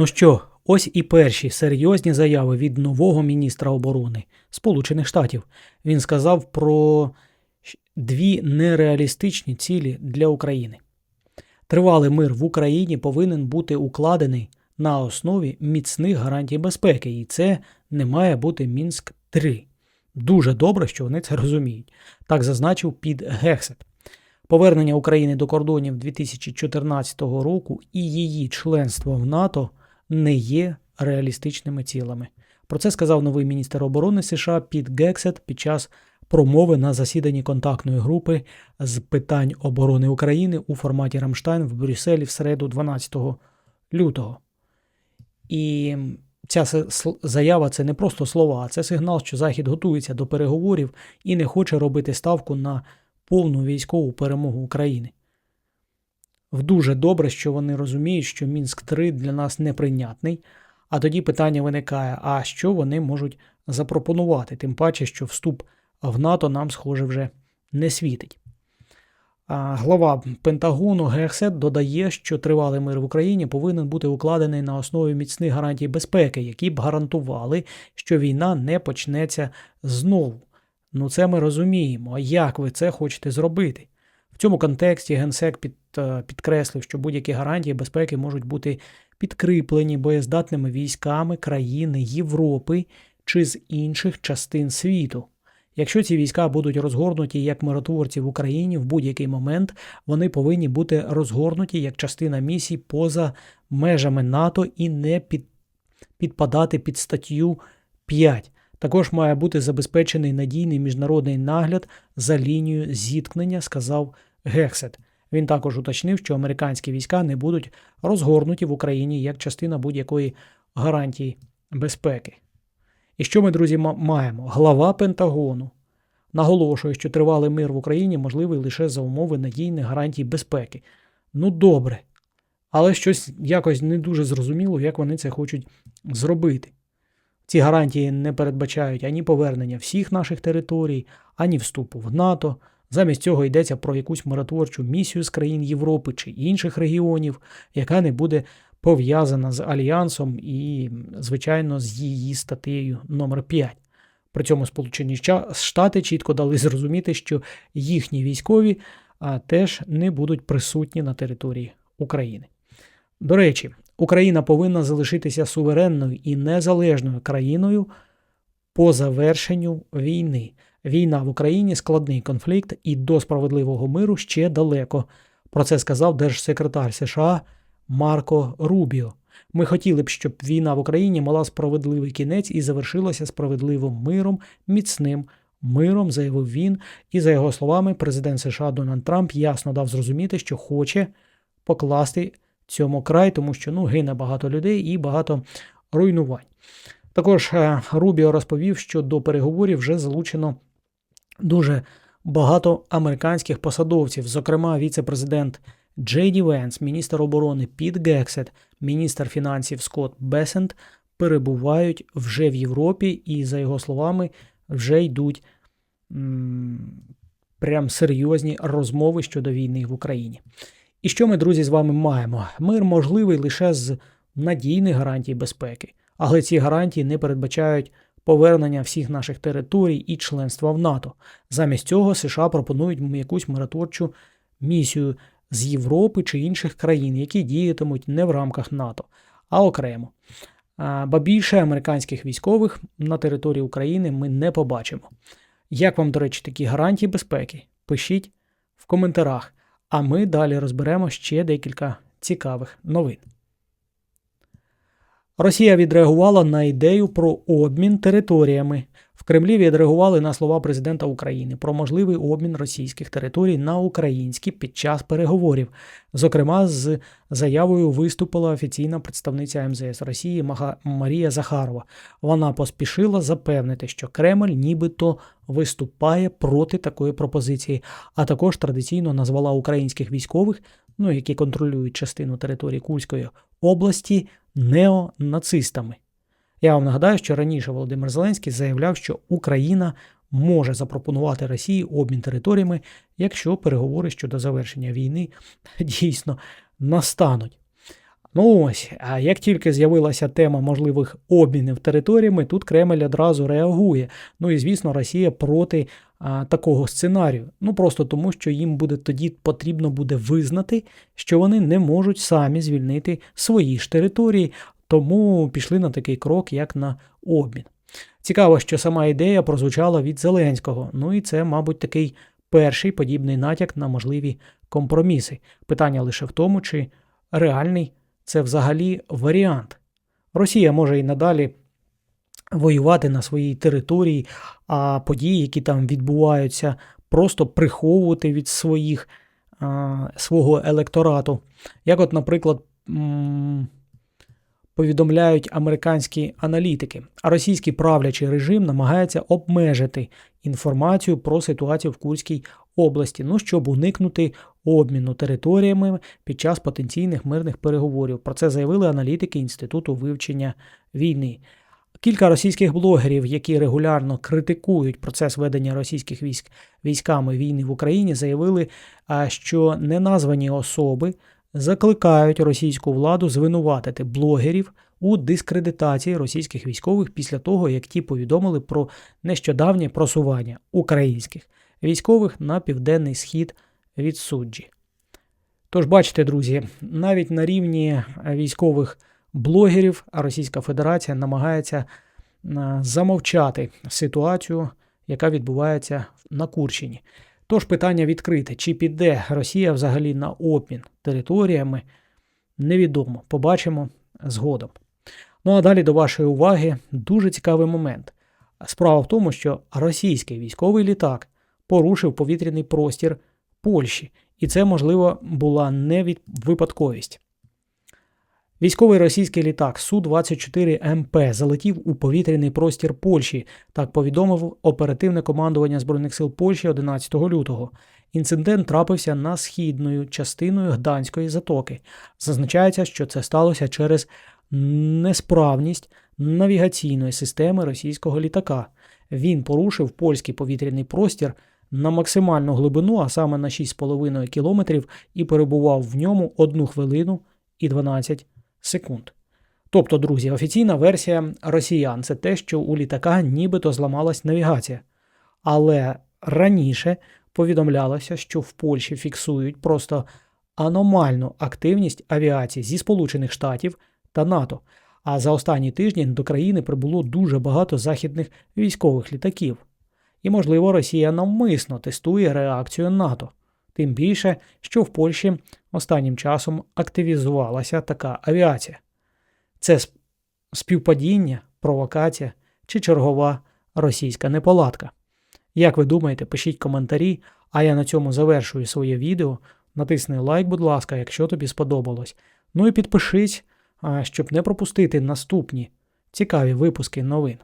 Ну що, ось і перші серйозні заяви від нового міністра оборони Сполучених Штатів. Він сказав про дві нереалістичні цілі для України. Тривалий мир в Україні повинен бути укладений на основі міцних гарантій безпеки, і це не має бути Мінськ 3 Дуже добре, що вони це розуміють. Так зазначив під Гексет. Повернення України до кордонів 2014 року і її членство в НАТО не є реалістичними цілами. Про це сказав новий міністр оборони США Піт Гексет під час промови на засіданні контактної групи з питань оборони України у форматі Рамштайн в Брюсселі в середу 12 лютого. І ця заява це не просто слова, а це сигнал, що Захід готується до переговорів і не хоче робити ставку на повну військову перемогу України. В дуже добре, що вони розуміють, що Мінськ 3 для нас неприйнятний. А тоді питання виникає: а що вони можуть запропонувати? Тим паче, що вступ в НАТО нам, схоже, вже не світить. Глава Пентагону Гексет додає, що тривалий мир в Україні повинен бути укладений на основі міцних гарантій безпеки, які б гарантували, що війна не почнеться знову. Ну це ми розуміємо. А як ви це хочете зробити? В цьому контексті генсек під, підкреслив, що будь-які гарантії безпеки можуть бути підкріплені боєздатними військами країни Європи чи з інших частин світу. Якщо ці війська будуть розгорнуті як миротворці в Україні в будь-який момент, вони повинні бути розгорнуті як частина місій поза межами НАТО і не під, підпадати під статтю 5. Також має бути забезпечений надійний міжнародний нагляд за лінією зіткнення, сказав Гексет. Він також уточнив, що американські війська не будуть розгорнуті в Україні як частина будь-якої гарантії безпеки. І що ми, друзі, маємо? Глава Пентагону наголошує, що тривалий мир в Україні можливий лише за умови надійних гарантій безпеки. Ну, добре. Але щось якось не дуже зрозуміло, як вони це хочуть зробити. Ці гарантії не передбачають ані повернення всіх наших територій, ані вступу в НАТО. Замість цього йдеться про якусь миротворчу місію з країн Європи чи інших регіонів, яка не буде пов'язана з альянсом і, звичайно, з її статтею номер 5. При цьому Сполучені Штати чітко дали зрозуміти, що їхні військові теж не будуть присутні на території України. До речі, Україна повинна залишитися суверенною і незалежною країною по завершенню війни. Війна в Україні складний конфлікт, і до справедливого миру ще далеко. Про це сказав держсекретар США Марко Рубіо. Ми хотіли б, щоб війна в Україні мала справедливий кінець і завершилася справедливим миром, міцним миром, заявив він. І за його словами, президент США Дональд Трамп ясно дав зрозуміти, що хоче покласти цьому край, тому що ну гине багато людей і багато руйнувань. Також е, Рубіо розповів, що до переговорів вже залучено дуже багато американських посадовців, зокрема віце-президент Джей Ді Венс, міністр оборони Піт Гексет, міністр фінансів Скотт Бесент перебувають вже в Європі, і, за його словами, вже йдуть м, прям серйозні розмови щодо війни в Україні. І що ми, друзі, з вами маємо? Мир можливий лише з надійних гарантій безпеки, але ці гарантії не передбачають повернення всіх наших територій і членства в НАТО. Замість цього США пропонують якусь миротворчу місію з Європи чи інших країн, які діятимуть не в рамках НАТО, а окремо. Ба більше американських військових на території України ми не побачимо. Як вам, до речі, такі гарантії безпеки? Пишіть в коментарях, а ми далі розберемо ще декілька цікавих новин. Росія відреагувала на ідею про обмін територіями. В Кремлі відреагували на слова президента України про можливий обмін російських територій на українські під час переговорів. Зокрема, з заявою виступила офіційна представниця МЗС Росії Мага- Марія Захарова. Вона поспішила запевнити, що Кремль нібито виступає проти такої пропозиції, а також традиційно назвала українських військових, ну які контролюють частину території Курської області, неонацистами. Я вам нагадаю, що раніше Володимир Зеленський заявляв, що Україна може запропонувати Росії обмін територіями, якщо переговори щодо завершення війни дійсно настануть. Ну ось, а як тільки з'явилася тема можливих обмінів територіями, тут Кремль одразу реагує. Ну і звісно, Росія проти а, такого сценарію. Ну просто тому, що їм буде тоді потрібно буде визнати, що вони не можуть самі звільнити свої ж території, тому пішли на такий крок, як на обмін. Цікаво, що сама ідея прозвучала від Зеленського. Ну і це, мабуть, такий перший подібний натяк на можливі компроміси. Питання лише в тому, чи реальний це взагалі варіант. Росія може і надалі воювати на своїй території, а події, які там відбуваються, просто приховувати від своїх, свого електорату. Як, от, наприклад, повідомляють американські аналітики, а російський правлячий режим намагається обмежити інформацію про ситуацію в Курській області, ну щоб уникнути обміну територіями під час потенційних мирних переговорів. Про це заявили аналітики Інституту вивчення війни. Кілька російських блогерів, які регулярно критикують процес ведення російських військ військами війни в Україні, заявили, що неназвані особи закликають російську владу звинуватити блогерів у дискредитації російських військових після того, як ті повідомили про нещодавнє просування українських військових на південний схід від суджі. Тож, бачите, друзі, навіть на рівні військових блогерів Російська Федерація намагається замовчати ситуацію, яка відбувається на Курщині. Тож питання відкрите: чи піде Росія взагалі на обмін територіями, невідомо. Побачимо згодом. Ну а далі до вашої уваги дуже цікавий момент. Справа в тому, що російський військовий літак порушив повітряний простір Польщі, і це, можливо, була не випадковість. Військовий російський літак Су-24 МП залетів у повітряний простір Польщі, так повідомив оперативне командування Збройних сил Польщі 11 лютого. Інцидент трапився на східною частиною Гданської затоки. Зазначається, що це сталося через несправність навігаційної системи російського літака. Він порушив польський повітряний простір на максимальну глибину, а саме на 6,5 кілометрів, і перебував в ньому 1 хвилину і 12 секунд. Тобто, друзі, офіційна версія росіян це те, що у літака нібито зламалась навігація. Але раніше повідомлялося, що в Польщі фіксують просто аномальну активність авіації зі Сполучених Штатів та НАТО. А за останні тижні до країни прибуло дуже багато західних військових літаків. І, можливо, Росія навмисно тестує реакцію НАТО. Тим більше, що в Польщі останнім часом активізувалася така авіація. Це співпадіння, провокація чи чергова російська неполадка. Як ви думаєте, пишіть коментарі, а я на цьому завершую своє відео. Натисни лайк, будь ласка, якщо тобі сподобалось. Ну і підпишись, щоб не пропустити наступні цікаві випуски новин.